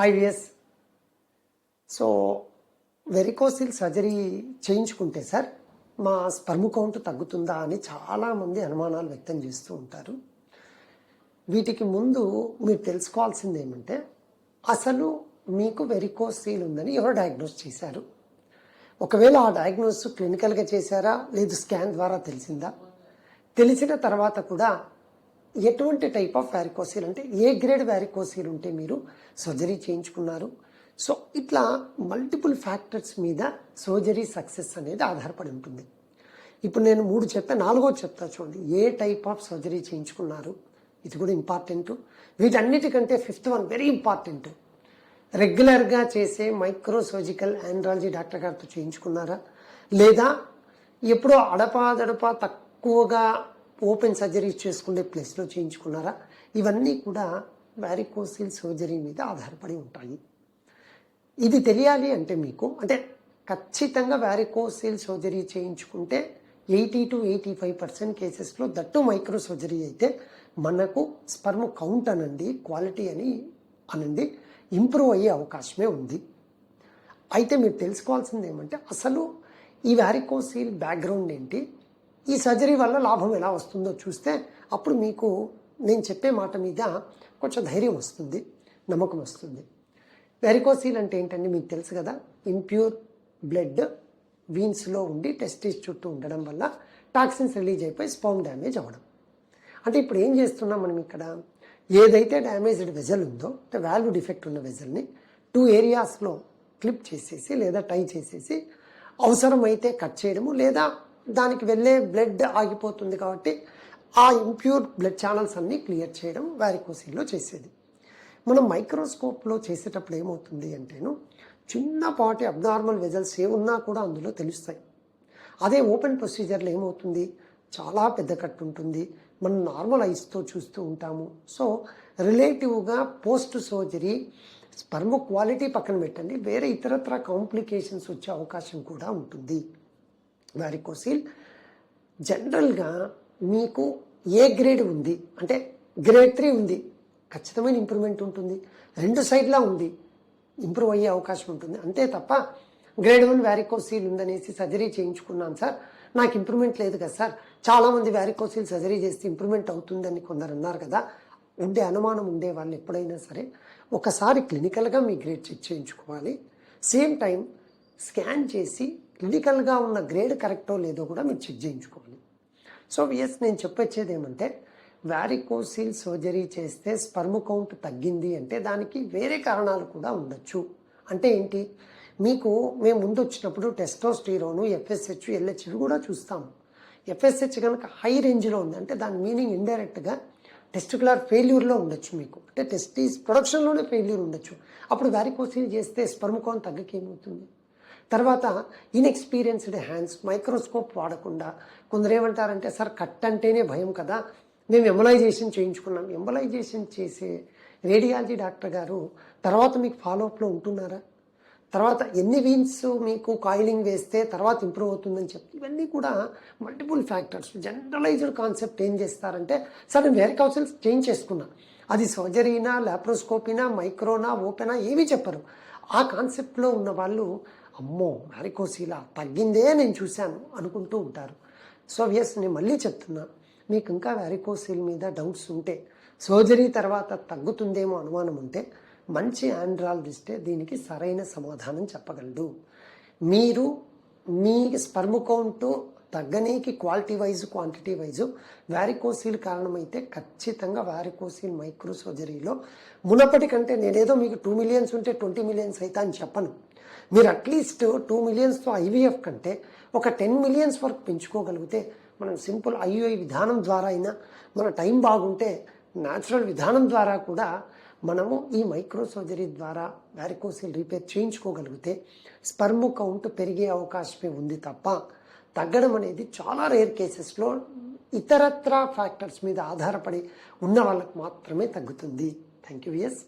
Hi విఎస్ so varicocele surgery చేయించుకుంటే sir మా స్పర్మ్ కౌంట్ తగ్గుతుందా అని చాలామంది అనుమానాలు వ్యక్తం చేస్తూ ఉంటారు. వీటికి ముందు మీరు తెలుసుకోవాల్సింది ఏమంటే అసలు మీకు వెరికోసీల్ ఉందని ఎవరు డయాగ్నోస్ చేశారు. ఒకవేళ ఆ డయాగ్నోస్ క్లినికల్గా చేశారా లేదు స్కాన్ ద్వారా తెలిసిందా? తెలిసిన తర్వాత కూడా ఎటువంటి టైప్ ఆఫ్ వ్యారికోసీల్ అంటే ఏ గ్రేడ్ వ్యారికోసీల్ ఉంటే మీరు సర్జరీ చేయించుకున్నారు? సో ఇట్లా మల్టిపుల్ ఫ్యాక్టర్స్ మీద సర్జరీ సక్సెస్ అనేది ఆధారపడి ఉంటుంది. ఇప్పుడు నేను మూడు చెప్పా నాలుగో చెప్తా చూడండి. ఏ టైప్ ఆఫ్ సర్జరీ చేయించుకున్నారు? ఇది కూడా ఇంపార్టెంట్ వీటన్నిటికంటే ఫిఫ్త్ వన్ వెరీ ఇంపార్టెంట్ రెగ్యులర్గా చేసే మైక్రో సర్జికల్ ఆండ్రాలజీ డాక్టర్ గారితో చేయించుకున్నారా? లేదా ఎప్పుడో అడపాదడపా తక్కువగా ఓపెన్ సర్జరీ చేసుకునే ప్లేస్లో చేయించుకున్నారా? ఇవన్నీ కూడా వ్యారికోసిల్ సర్జరీ మీద ఆధారపడి ఉంటాయి. ఇది తెలియాలి అంటే మీకు అంటే ఖచ్చితంగా వ్యారికోసిల్ సర్జరీ చేయించుకుంటే eighty two eighty five percent కేసెస్లో దట్టు మైక్రో సర్జరీ అయితే మనకు స్పర్మ్ కౌంట్ అనండి క్వాలిటీ అని అనండి ఇంప్రూవ్ అయ్యే అవకాశమే ఉంది. అయితే మీరు తెలుసుకోవాల్సింది ఏమంటే అసలు ఈ వ్యారికోసీల్ బ్యాక్గ్రౌండ్ ఏంటి? ఈ సర్జరీ వల్ల లాభం ఎలా వస్తుందో చూస్తే అప్పుడు మీకు నేను చెప్పే మాట మీద కొంచెం ధైర్యం వస్తుంది నమ్మకం వస్తుంది. వెరికోసీల్ అంటే ఏంటంటే మీకు తెలుసు కదా? ఇంప్యూర్ బ్లడ్ వీన్స్లో ఉండి టెస్టిస్ చుట్టూ ఉండడం వల్ల టాక్సిన్స్ రిలీజ్ అయిపోయి స్పామ్ డ్యామేజ్ అవ్వడం. అంటే ఇప్పుడు ఏం చేస్తున్నాం మనం ఇక్కడ? ఏదైతే డ్యామేజ్డ్ వెజల్ ఉందో అంటే వాల్వ్ డిఫెక్ట్ ఉన్న వెజల్ని టూ ఏరియాస్లో క్లిప్ చేసేసి లేదా టై చేసేసి అవసరమైతే కట్ చేయడము లేదా దానికి వెళ్ళే బ్లడ్ ఆగిపోతుంది కాబట్టి ఆ ఇంప్యూర్ బ్లడ్ ఛానల్స్ అన్నీ క్లియర్ చేయడం వ్యారికోసిల్లో చేసేది. మనం మైక్రోస్కోప్లో చేసేటప్పుడు ఏమవుతుంది అంటేను చిన్నపాటి అబ్నార్మల్ వెజల్స్ ఏ ఉన్నా కూడా అందులో తెలుస్తాయి. అదే ఓపెన్ ప్రొసీజర్లో ఏమవుతుంది? చాలా పెద్ద కట్టు ఉంటుంది. మనం నార్మల్ ఐస్తో చూస్తూ ఉంటాము. సో రిలేటివ్గా పోస్ట్ సర్జరీ స్పర్మ్ క్వాలిటీ పక్కన పెట్టండి. వేరే ఇతరత్ర కాంప్లికేషన్స్ వచ్చే అవకాశం కూడా ఉంటుంది. వారికోసిల్ జనరల్గా మీకు ఏ గ్రేడ్ ఉంది? అంటే గ్రేడ్ త్రీ ఉంది. ఖచ్చితమైన ఇంప్రూవ్మెంట్ ఉంటుంది. రెండు సైడ్లా ఉంది. ఇంప్రూవ్ అయ్యే అవకాశం ఉంటుంది. అంతే తప్ప గ్రేడ్ వన్ వ్యారికోసీల్ ఉందనేసి సర్జరీ చేయించుకున్నాను సార్. నాకు ఇంప్రూవ్మెంట్ లేదు కదా సార్. చాలామంది వ్యారికోసీల్ సర్జరీ చేస్తే ఇంప్రూవ్మెంట్ అవుతుందని కొందరు అన్నారు కదా. ఉండే అనుమానం ఉండే వాళ్ళు ఎప్పుడైనా సరే ఒకసారి క్లినికల్గా మీ గ్రేడ్ చెక్ చేయించుకోవాలి. సేమ్ టైం స్కాన్ చేసి క్లినికల్గా ఉన్న గ్రేడ్ కరెక్టో లేదో కూడా మీరు చెక్ చేయించుకోవాలి. సో ఎస్ నేను చెప్పొచ్చేది ఏమంటే వ్యారికోసిల్ సర్జరీ చేస్తే స్పర్మ్ కౌంట్ తగ్గింది అంటే దానికి వేరే కారణాలు కూడా ఉండొచ్చు. అంటే ఏంటి? మీకు మేము ముందు వచ్చినప్పుడు టెస్టోస్టీరోను ఎఫ్ఎస్హెచ్ ఎల్హెచ్ ఇవి కూడా చూస్తాము ఎఫ్ఎస్హెచ్ కనుక హై రేంజ్లో ఉంది అంటే దాని మీనింగ్ ఇండైరెక్ట్గా టెస్టికులర్ ఫెయిల్యూర్లో ఉండొచ్చు మీకు. అంటే టెస్టీస్ ప్రొడక్షన్లోనే ఫెయిల్యూర్ ఉండొచ్చు. అప్పుడు వ్యారికోసిల్ చేస్తే స్పర్మ్ కౌంట్ తగ్గకేమవుతుంది? తర్వాత ఇన్ఎక్స్పీరియన్స్డ్ హ్యాండ్స్ మైక్రోస్కోప్ వాడకుండా కొందరు ఏమంటారంటే సార్ కట్ అంటేనే భయం కదా మేము ఎంబలైజేషన్ చేయించుకున్నాం. ఎంబలైజేషన్ చేసే రేడియాలజీ డాక్టర్ గారు తర్వాత మీకు ఫాలోఅప్లో ఉంటున్నారా? తర్వాత ఎన్ని వీన్స్ మీకు కాయిలింగ్ వేస్తే తర్వాత ఇంప్రూవ్ అవుతుందని చెప్పి ఇవన్నీ కూడా మల్టిపుల్ ఫ్యాక్టర్స్ జనరలైజ్డ్ కాన్సెప్ట్ ఏం చేస్తారంటే సార్ నేను వేరే కౌన్సిల్స్ చేంజ్ చేసుకున్నా. అది సర్జరీనా లాప్రోస్కోపీనా మైక్రోనా ఓపెనా ఏమీ చెప్పరు. ఆ కాన్సెప్ట్లో ఉన్న వాళ్ళు అమ్మో మ్యారికోసీలా తగ్గిందే నేను చూశాను అనుకుంటూ ఉంటారు. సో ఎస్ నేను మళ్ళీ చెప్తున్నా మీకు ఇంకా వ్యారికోసీల్ మీద డౌట్స్ ఉంటే సర్జరీ తర్వాత తగ్గుతుందేమో అనుమానం ఉంటే మంచి ఆండ్రాలజిస్టే దీనికి సరైన సమాధానం చెప్పగలడు. మీరు మీ స్పర్మ్ కౌంట్ తగ్గనీకి quality wise quantity wise varicocele కారణమైతే ఖచ్చితంగా వ్యారికోసీల్ మైక్రో సర్జరీలో మునపటి కంటే నేనేదో మీకు టూ మిలియన్స్ ఉంటే ట్వంటీ మిలియన్స్ అయితే అని చెప్పను. మీరు అట్లీస్ట్ టూ మిలియన్స్తో ఐవీఎఫ్ కంటే ఒక టెన్ మిలియన్స్ వరకు పెంచుకోగలిగితే మనం సింపుల్ ఐయుఐ విధానం ద్వారా అయినా మన టైం బాగుంటే న్యాచురల్ విధానం ద్వారా కూడా మనము ఈ మైక్రో సర్జరీ ద్వారా వ్యారికోసిల్ రిపేర్ చేయించుకోగలిగితే స్పర్మ్ కౌంట్ పెరిగే అవకాశమే ఉంది తప్ప తగ్గడం అనేది చాలా రేర్ కేసెస్లో ఇతరత్ర ఫ్యాక్టర్స్ మీద ఆధారపడి ఉన్న వాళ్ళకి మాత్రమే తగ్గుతుంది. Thank you yes